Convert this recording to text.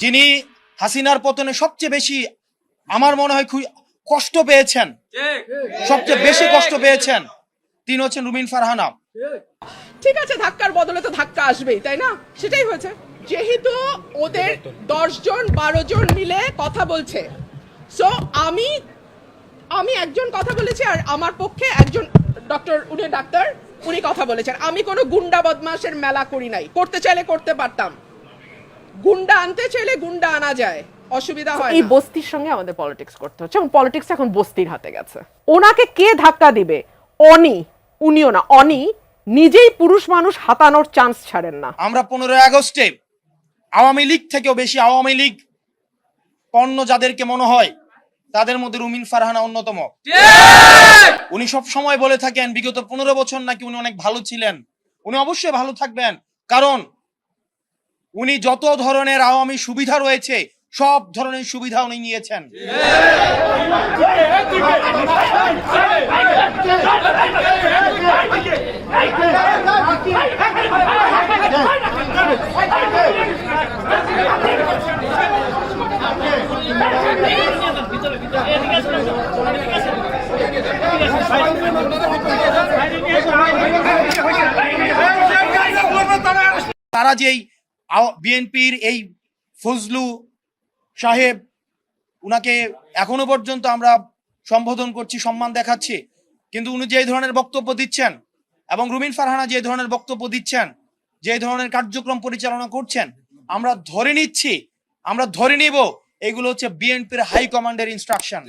যিনি হাসিনার পতনে সবচেয়ে বেশি আমার মনে হয় কষ্ট পেয়েছেন। সবচেয়ে বেশি কষ্ট পেয়েছেন তিনি হচ্ছেন রুমিন ফারহানা। ঠিক আছে, ধাক্কার বদলে তো ধাক্কা আসবেই, তাই না? সেটাই হয়েছে। যেহেতু ওদের দশ জন, বারো জন মিলে কথা বলছে। সো আমি আমি একজন কথা বলেছি আর আমার পক্ষে একজন ডক্টর, উনি ডাক্তার, উনি কথা বলেছেন। আমি কোনো গুন্ডা বদমাশের মেলা করি নাই। করতে চাইলে করতে পারতাম। গুন্ডা আনতে চাইলে গুন্ডা আনা যায় অসুবিধা হয় এই বস্তির সঙ্গে আমাদের পলিটিক্স করতে হচ্ছে এবং পলিটিক্স এখন বস্তির হাতে গেছে। ওনাকে কে ধাক্কা দিবে? অনি উনিও না। অনি নিজেই পুরুষ মানুষ হাতানোর চান্স ছাড়েন না। আমরা পনেরোই আগস্টে আওয়ামী লীগ থেকেও বেশি আওয়ামী লীগ পণ্য যাদেরকে মনে হয় তাদের মধ্যে রুমিন ফারহানা অন্যতম। উনি সব সময় বলে থাকেন বিগত পনেরো বছর নাকি উনি অনেক ভালো ছিলেন। উনি অবশ্যই ভালো থাকবেন কারণ উনি যত ধরনের আওয়ামী সুবিধা রয়েছে সব ধরনের সুবিধা উনি নিয়েছেন। তারা যেই বিএনপির এই ফজলু সাহেব, উনাকে এখনও পর্যন্ত আমরা সম্বোধন করছি, সম্মান দেখাচ্ছি। কিন্তু উনি যে ধরনের বক্তব্য দিচ্ছেন এবং রুমিন ফারহানা যে ধরনের বক্তব্য দিচ্ছেন যে ধরনের কার্যক্রম পরিচালনা করছেন, আমরা ধরে নিচ্ছি, আমরা ধরে নিব, এগুলো হচ্ছে বিএনপির হাই কমান্ডের ইনস্ট্রাকশন